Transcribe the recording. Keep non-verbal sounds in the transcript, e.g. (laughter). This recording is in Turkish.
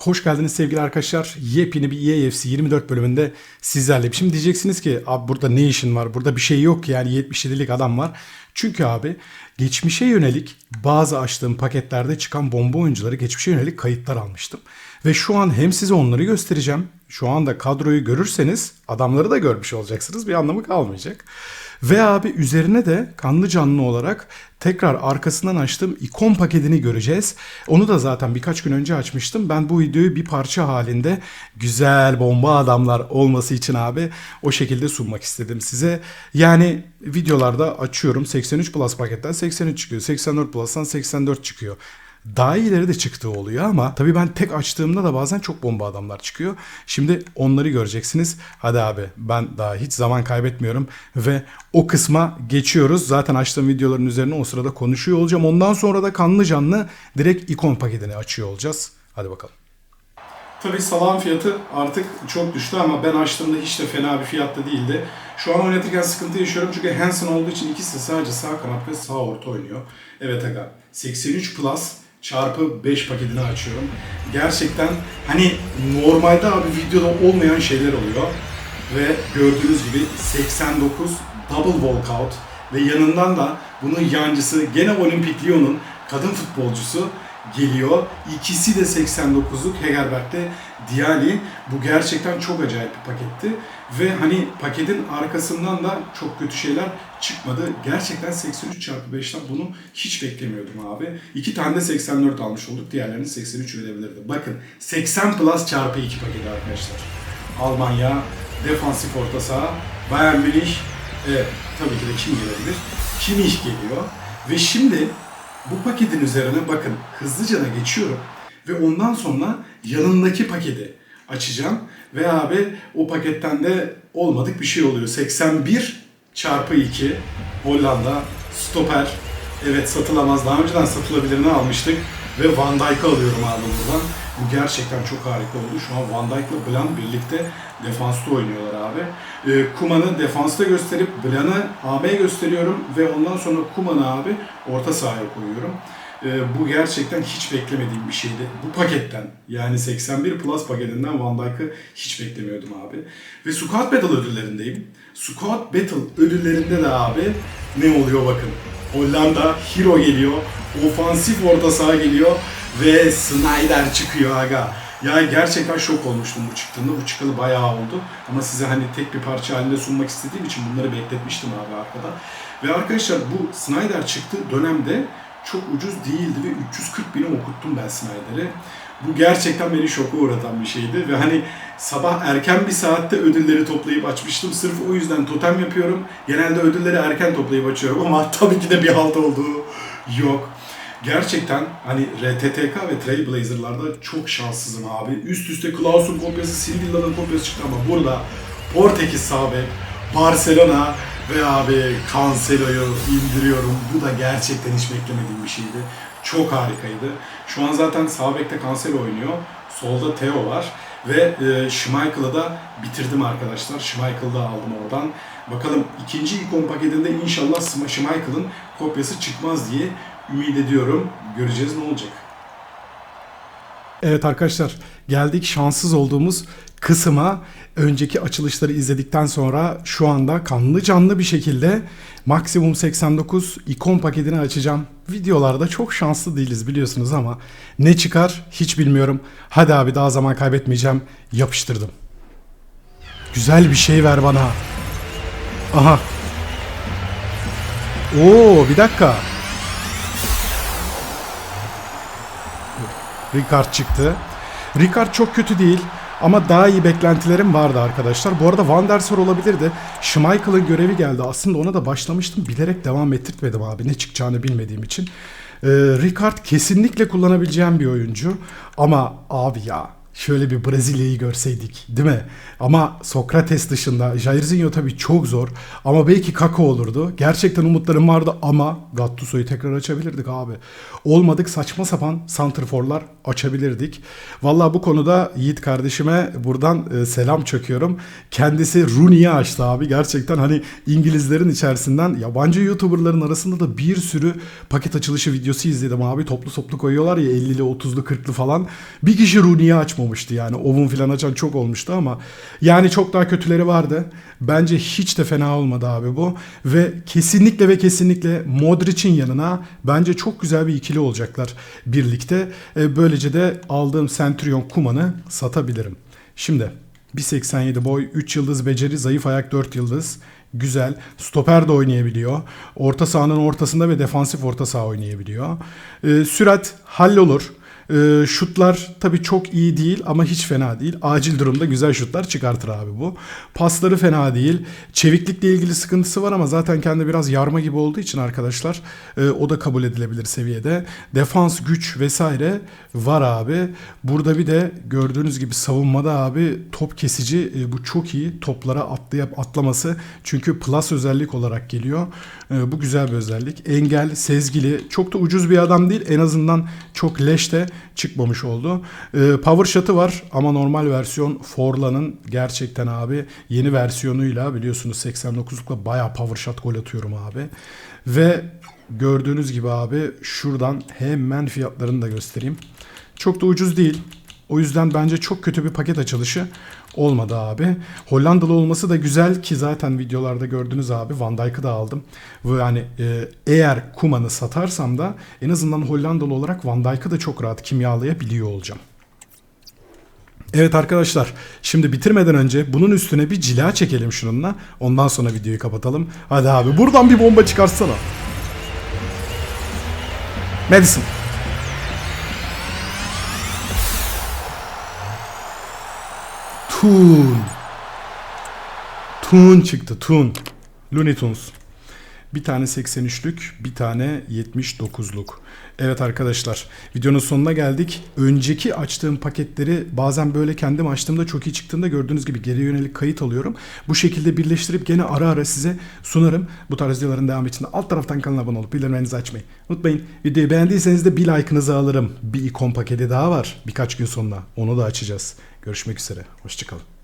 Hoş geldiniz sevgili arkadaşlar. Yepyeni bir EAFC 24 bölümünde sizlerle. Şimdi diyeceksiniz ki abi burada ne işin var? Burada bir şey yok yani 77'lik adam var. Çünkü abi geçmişe yönelik bazı açtığım paketlerde çıkan bomba oyuncuları geçmişe yönelik kayıtlar almıştım. Ve şu an hem size onları göstereceğim. Şu anda kadroyu görürseniz adamları da görmüş olacaksınız. Bir anlamı kalmayacak. Ve abi üzerine de kanlı canlı olarak tekrar arkasından açtığım ikon paketini göreceğiz. Onu da zaten birkaç gün önce açmıştım. Ben bu videoyu bir parça halinde güzel bomba adamlar olması için abi o şekilde sunmak istedim size. Yani videolarda açıyorum 83 Plus paketten 83 çıkıyor. 84 Plus'tan 84 çıkıyor. Daha iyileri de çıktığı oluyor ama tabii ben tek açtığımda da bazen çok bomba adamlar çıkıyor. Şimdi onları göreceksiniz. Hadi abi ben daha hiç zaman kaybetmiyorum ve o kısma geçiyoruz. Zaten açtığım videoların üzerine o sırada konuşuyor olacağım. Ondan sonra da kanlı canlı direkt ikon paketini açıyor olacağız. Hadi bakalım. Tabii salam fiyatı artık çok düştü ama ben açtığımda hiç de fena bir fiyatta değildi. Şu an oynatırken sıkıntı yaşıyorum çünkü Hansen olduğu için ikisi de sadece sağ kanat ve sağ orta oynuyor. Evet aga 83 plus çarpı 5 paketini açıyorum. Gerçekten hani normalde abi videoda olmayan şeyler oluyor. Ve gördüğünüz gibi 89 double walkout ve yanından da bunun yancısı gene Olimpik Lyon'un kadın futbolcusu geliyor. İkisi de 89'luk Hegerberg'de Diali. Bu gerçekten çok acayip bir paketti. Ve hani paketin arkasından da çok kötü şeyler çıkmadı. Gerçekten 83 çarpı 5'ten bunu hiç beklemiyordum abi. İki tane de 84 almış olduk. Diğerlerini 83 verebilirdi. Bakın 80 plus çarpı 2 paketi arkadaşlar. Almanya, defansif orta saha, Bayern Münih, evet, tabii ki de kim gelebilir? Kimmich geliyor. Ve şimdi bu paketin üzerine bakın hızlıca da geçiyorum ve ondan sonra yanındaki paketi açacağım ve abi o paketten de olmadık bir şey oluyor. 81 çarpı 2 Hollanda stoper evet satılamaz daha önceden satılabilirini almıştık ve Van Dijk'ı alıyorum abi buradan. Bu gerçekten çok harika oldu. Şu an Van Dijk'la Blanc birlikte defansta oynuyorlar abi. Ee, Kuman'ı defansta gösterip Blanc'ı AB gösteriyorum ve ondan sonra Kuman'ı abi orta sahaya koyuyorum. Ee, bu gerçekten hiç beklemediğim bir şeydi. Bu paketten yani 81 Plus paketinden Van Dijk'ı hiç beklemiyordum abi. Ve Squad Battle ödüllerindeyim. Squad Battle ödüllerinde de abi ne oluyor bakın. Hollanda Hero geliyor. Ofansif orta saha geliyor. Ve Snyder çıkıyor aga. Yani gerçekten şok olmuştum bu çıktığında. Bu çıkalı bayağı oldu. Ama size hani tek bir parça halinde sunmak istediğim için bunları bekletmiştim abi arkada. Ve arkadaşlar bu Snyder çıktığı dönemde çok ucuz değildi ve 340 bini okuttum ben Snyder'e. Bu gerçekten beni şoka uğratan bir şeydi ve hani sabah erken bir saatte ödülleri toplayıp açmıştım. Sırf o yüzden totem yapıyorum. Genelde ödülleri erken toplayıp açıyorum ama (laughs) tabii ki de bir halt olduğu yok. Gerçekten hani RTTK ve Trailblazer'larda çok şanssızım abi. Üst üste Klaus'un kopyası, Silvilla'nın kopyası çıktı ama burada Portekiz bek, Barcelona ve abi Cancelo'yu indiriyorum. Bu da gerçekten hiç beklemediğim bir şeydi. Çok harikaydı. Şu an zaten sağ bekte Cancelo oynuyor. Solda Theo var. Ve e, Schmeichel'ı da bitirdim arkadaşlar. Schmeichel'ı da aldım oradan. Bakalım ikinci ikon paketinde inşallah Schmeichel'ın kopyası çıkmaz diye ümit ediyorum. Göreceğiz ne olacak. Evet arkadaşlar geldik şanssız olduğumuz kısma. Önceki açılışları izledikten sonra şu anda kanlı canlı bir şekilde maksimum 89 ikon paketini açacağım. Videolarda çok şanslı değiliz biliyorsunuz ama ne çıkar hiç bilmiyorum. Hadi abi daha zaman kaybetmeyeceğim. Yapıştırdım. Güzel bir şey ver bana. Aha. Oo bir dakika. Ricard çıktı. Ricard çok kötü değil ama daha iyi beklentilerim vardı arkadaşlar. Bu arada Van der Sar olabilirdi. Schmeichel'ın görevi geldi. Aslında ona da başlamıştım. Bilerek devam ettirtmedim abi. Ne çıkacağını bilmediğim için. Ee, Ricard kesinlikle kullanabileceğim bir oyuncu. Ama abi ya şöyle bir Brezilya'yı görseydik değil mi? Ama Sokrates dışında Jairzinho tabii çok zor ama belki Kaka olurdu. Gerçekten umutlarım vardı ama Gattuso'yu tekrar açabilirdik abi. Olmadık saçma sapan santrforlar açabilirdik. Vallahi bu konuda Yiğit kardeşime buradan e, selam çöküyorum. Kendisi Rooney'i açtı abi. Gerçekten hani İngilizlerin içerisinden yabancı YouTuber'ların arasında da bir sürü paket açılışı videosu izledim abi. Toplu toplu koyuyorlar ya 50'li 30'lu 40'lı falan. Bir kişi Rooney'i açmamıştı yani. Ovun falan açan çok olmuştu ama yani çok daha kötüleri vardı. Bence hiç de fena olmadı abi bu. Ve kesinlikle ve kesinlikle Modric'in yanına bence çok güzel bir ikili olacaklar birlikte. E, Böylece de aldığım Centurion Kuman'ı satabilirim. Şimdi 1.87 boy, 3 yıldız beceri, zayıf ayak 4 yıldız. Güzel. Stoper de oynayabiliyor. Orta sahanın ortasında ve defansif orta saha oynayabiliyor. Ee, sürat hallolur. Ee, şutlar tabii çok iyi değil ama hiç fena değil. Acil durumda güzel şutlar çıkartır abi bu. Pasları fena değil. Çeviklikle ilgili sıkıntısı var ama zaten kendi biraz yarma gibi olduğu için arkadaşlar e, o da kabul edilebilir seviyede. Defans, güç vesaire var abi. Burada bir de gördüğünüz gibi savunmada abi top kesici e, bu çok iyi. Toplara atlayıp atlaması çünkü plus özellik olarak geliyor. E, bu güzel bir özellik. Engel, sezgili. Çok da ucuz bir adam değil. En azından çok leş de çıkmamış oldu. E, power shot'ı var ama normal versiyon Forlan'ın gerçekten abi yeni versiyonuyla biliyorsunuz 89'lukla bayağı power shot gol atıyorum abi. Ve gördüğünüz gibi abi şuradan hemen fiyatlarını da göstereyim. Çok da ucuz değil. O yüzden bence çok kötü bir paket açılışı olmadı abi. Hollandalı olması da güzel ki zaten videolarda gördünüz abi Van Dijk'ı da aldım. Ve yani e, eğer Kuman'ı satarsam da en azından Hollandalı olarak Van Dijk'ı da çok rahat kimyalayabiliyor olacağım. Evet arkadaşlar şimdi bitirmeden önce bunun üstüne bir cila çekelim şununla. Ondan sonra videoyu kapatalım. Hadi abi buradan bir bomba çıkarsana. Madison. Toon. Toon çıktı. Toon. Looney Tunes. Bir tane 83'lük, bir tane 79'luk. Evet arkadaşlar, videonun sonuna geldik. Önceki açtığım paketleri bazen böyle kendim açtığımda çok iyi çıktığında gördüğünüz gibi geri yönelik kayıt alıyorum. Bu şekilde birleştirip gene ara ara size sunarım. Bu tarz videoların devamı için de alt taraftan kanala abone olup bildirimlerinizi açmayı unutmayın. Videoyu beğendiyseniz de bir like'ınızı alırım. Bir ikon paketi daha var birkaç gün sonra. Onu da açacağız. Görüşmek üzere. Hoşçakalın.